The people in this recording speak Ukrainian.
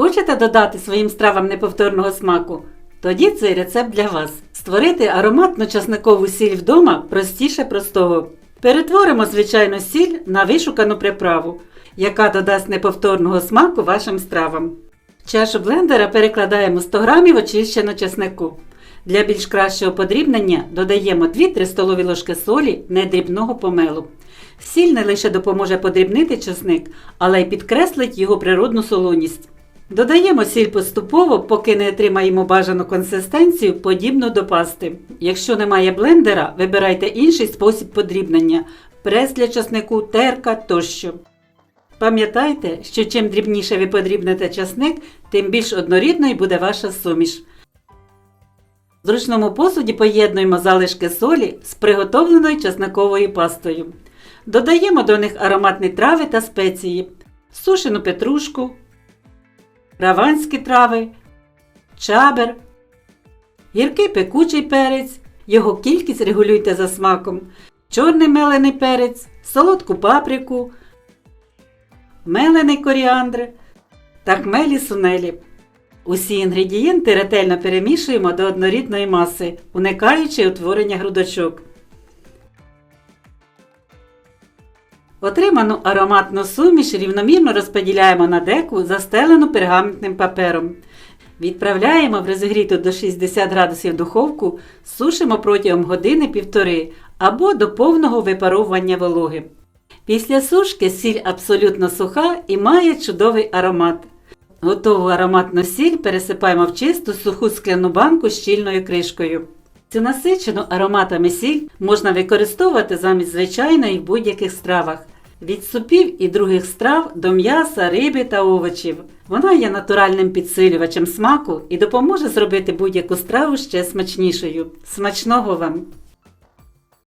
Хочете додати своїм стравам неповторного смаку? Тоді цей рецепт для вас. Створити ароматну часникову сіль вдома простіше простого. Перетворимо звичайну сіль на вишукану приправу, яка додасть неповторного смаку вашим стравам. В чашу блендера перекладаємо 100 г очищеного чеснику. Для більш кращого подрібнення додаємо 2-3 столові ложки солі недрібного помелу. Сіль не лише допоможе подрібнити чесник, але й підкреслить його природну солоність. Додаємо сіль поступово, поки не отримаємо бажану консистенцію, подібну до пасти. Якщо немає блендера, вибирайте інший спосіб подрібнення прес для часнику, терка тощо. Пам'ятайте, що чим дрібніше ви подрібните часник, тим більш однорідною буде ваша суміш. В зручному посуді поєднуємо залишки солі з приготовленою часниковою пастою. Додаємо до них ароматні трави та спеції, сушену петрушку, раванські трави, чабер, гіркий пекучий перець, його кількість регулюйте за смаком, чорний мелений перець, солодку паприку, мелений коріандр та хмелі сунелі. Усі інгредієнти ретельно перемішуємо до однорідної маси, уникаючи утворення грудочок. Отриману ароматну суміш рівномірно розподіляємо на деку, застелену пергаментним папером. Відправляємо в розігріту до 60 градусів духовку, сушимо протягом години півтори або до повного випаровування вологи. Після сушки сіль абсолютно суха і має чудовий аромат. Готову ароматну сіль пересипаємо в чисту суху скляну банку з щільною кришкою. Цю насичену ароматами сіль можна використовувати замість звичайної в будь-яких стравах. Від супів і других страв до м'яса, риби та овочів. Вона є натуральним підсилювачем смаку і допоможе зробити будь-яку страву ще смачнішою. Смачного вам!